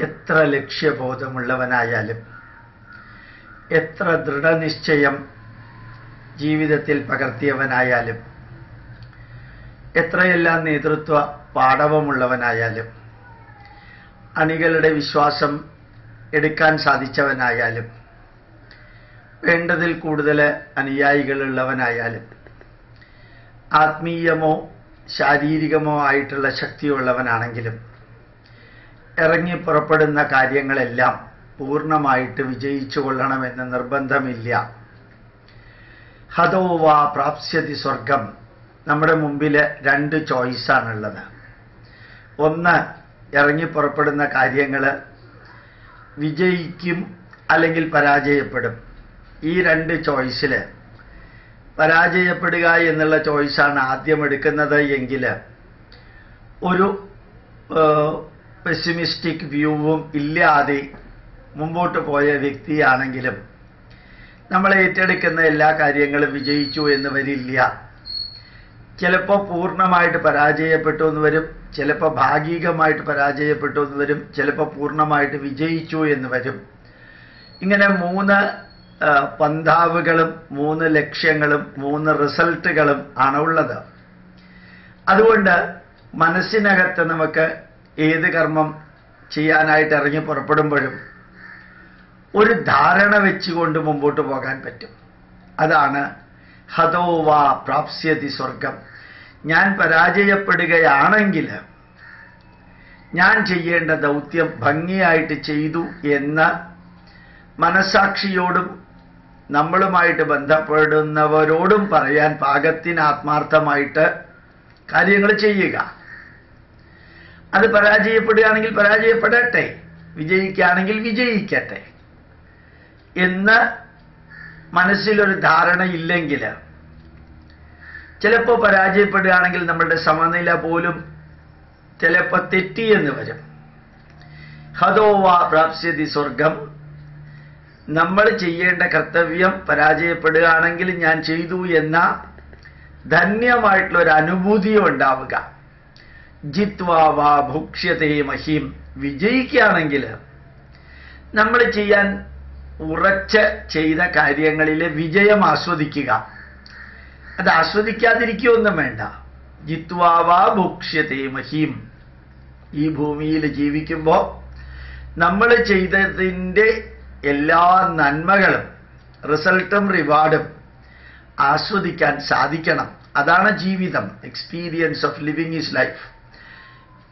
എത്ര ലക്ഷ്യബോധമുള്ളവനായാലും എത്ര ദൃഢനിശ്ചയം ജീവിതത്തിൽ പകർത്തിയവനായാലും എത്രയെല്ലാം നേതൃത്വ പാടവമുള്ളവനായാലും അണികളുടെ വിശ്വാസം എടുക്കാൻ സാധിച്ചവനായാലും വേണ്ടതിൽ കൂടുതൽ അനുയായികളുള്ളവനായാലും ആത്മീയമോ ശാരീരികമോ ആയിട്ടുള്ള ശക്തിയുള്ളവനാണെങ്കിലും ഇറങ്ങി പുറപ്പെടുന്ന കാര്യങ്ങളെല്ലാം പൂർണമായിട്ട് വിജയിച്ചു കൊള്ളണമെന്ന് നിർബന്ധമില്ല ഹതോവാ പ്രാപ്സ്യതി സ്വർഗം നമ്മുടെ മുമ്പിൽ രണ്ട് ചോയ്സാണുള്ളത് ഒന്ന് ഇറങ്ങി പുറപ്പെടുന്ന കാര്യങ്ങൾ വിജയിക്കും അല്ലെങ്കിൽ പരാജയപ്പെടും. ഈ രണ്ട് ചോയ്സിൽ പരാജയപ്പെടുക എന്നുള്ള ചോയ്സാണ് ആദ്യം എടുക്കുന്നത് എങ്കിൽ ഒരു പെസിമിസ്റ്റിക് വ്യൂവും ഇല്ലാതെ മുമ്പോട്ട് പോയ വ്യക്തിയാണെങ്കിലും നമ്മൾ ഏറ്റെടുക്കുന്ന എല്ലാ കാര്യങ്ങളും വിജയിച്ചു എന്ന് വരില്ല. ചിലപ്പോൾ പൂർണമായിട്ട് പരാജയപ്പെട്ടു എന്ന് വരും ചിലപ്പോൾ ഭാഗികമായിട്ട് പരാജയപ്പെട്ടു എന്ന് വരും ചിലപ്പോൾ പൂർണമായിട്ട് വിജയിച്ചു എന്ന് വരും. ഇങ്ങനെ മൂന്ന് പന്താവുകളും മൂന്ന് ലക്ഷ്യങ്ങളും മൂന്ന് റിസൾട്ടുകളും ആണ് അതുകൊണ്ട് മനസ്സിനകത്ത് നമുക്ക് ഏത് കർമ്മം ചെയ്യാനായിട്ട് ഇറങ്ങി പുറപ്പെടുമ്പോഴും ഒരു ധാരണ വെച്ചുകൊണ്ട് മുമ്പോട്ട് പോകാൻ പറ്റും. അതാണ് ഹതോവാ പ്രാപ്സ്യതി സ്വർഗം ഞാൻ പരാജയപ്പെടുകയാണെങ്കിൽ ഞാൻ ചെയ്യേണ്ട ദൗത്യം ഭംഗിയായിട്ട് ചെയ്തു എന്ന മനസാക്ഷിയോടും നമ്മളുമായിട്ട് ബന്ധപ്പെടുന്നവരോടും പറയാൻ പാകത്തിന് ആത്മാർത്ഥമായിട്ട് കാര്യങ്ങൾ ചെയ്യുക. അത് പരാജയപ്പെടുകയാണെങ്കിൽ പരാജയപ്പെടട്ടെ. വിജയിക്കുകയാണെങ്കിൽ വിജയിക്കട്ടെ. എന്ന് മനസ്സിലൊരു ധാരണയില്ലെങ്കിൽ ചിലപ്പോൾ പരാജയപ്പെടുകയാണെങ്കിൽ നമ്മളുടെ സമനില പോലും ചിലപ്പോൾ തെറ്റിയെന്ന് വരും. ഹതോവാ പ്രാപ്സ്യതി സ്വർഗം. നമ്മൾ ചെയ്യേണ്ട കർത്തവ്യം പരാജയപ്പെടുകയാണെങ്കിൽ ഞാൻ ചെയ്തു എന്ന ധന്യമായിട്ടുള്ള ഒരു അനുഭൂതിയും ഉണ്ടാവുക. ജിത്വാവാ ഭുക്ഷ്യതേ മഹീം. വിജയിക്കുകയാണെങ്കിൽ നമ്മൾ ചെയ്യാൻ ഉറച്ച് ചെയ്ത കാര്യങ്ങളിലെ വിജയം ആസ്വദിക്കുക. അത് ആസ്വദിക്കാതിരിക്കുകയൊന്നും വേണ്ട. ജിത്വാവാ ഭുക്ഷ്യതേ മഹീം. ഈ ഭൂമിയിൽ ജീവിക്കുമ്പോൾ നമ്മൾ ചെയ്തതിന്റെ എല്ലാ നന്മകളും റിസൾട്ടും റിവാർഡും ആസ്വദിക്കാൻ സാധിക്കണം. അതാണ് ജീവിതം. Experience of living is life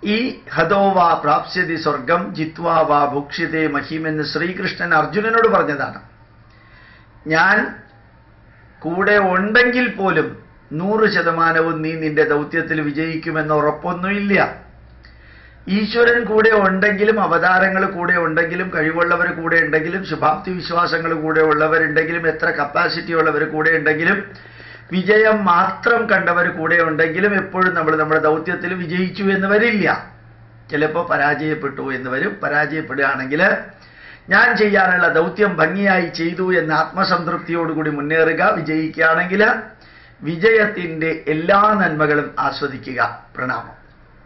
ഈ ഹതോവാ പ്രാപ്സ്യതി സ്വർഗം ജിത്വാ വാ ഭുക്ഷ്യതേ മഹീമെന്ന് ശ്രീകൃഷ്ണൻ അർജുനനോട് പറഞ്ഞതാണ്. ഞാൻ കൂടെ ഉണ്ടെങ്കിൽ പോലും നൂറ് ശതമാനവും നീ നിന്റെ ദൗത്യത്തിൽ വിജയിക്കുമെന്ന് ഉറപ്പൊന്നുമില്ല. ഈശ്വരൻ കൂടെ ഉണ്ടെങ്കിലും അവതാരങ്ങൾ കൂടെ ഉണ്ടെങ്കിലും കഴിവുള്ളവർ കൂടെ ഉണ്ടെങ്കിലും ശുഭാപ്തി വിശ്വാസങ്ങൾ കൂടെ ഉള്ളവരുണ്ടെങ്കിലും എത്ര കപ്പാസിറ്റി ഉള്ളവർ കൂടെ ഉണ്ടെങ്കിലും വിജയം മാത്രം കണ്ടവർ കൂടെ ഉണ്ടെങ്കിലും എപ്പോഴും നമ്മൾ നമ്മുടെ ദൗത്യത്തിൽ വിജയിച്ചു എന്ന് വരില്ല ചിലപ്പോൾ പരാജയപ്പെട്ടു എന്ന് വരും പരാജയപ്പെടുകയാണെങ്കിൽ ഞാൻ ചെയ്യാനുള്ള ദൗത്യം ഭംഗിയായി ചെയ്തു എന്ന ആത്മസംതൃപ്തിയോടുകൂടി മുന്നേറുക വിജയിക്കുകയാണെങ്കിൽ വിജയത്തിന്റെ എല്ലാ നന്മകളും ആസ്വദിക്കുക. പ്രണാമം.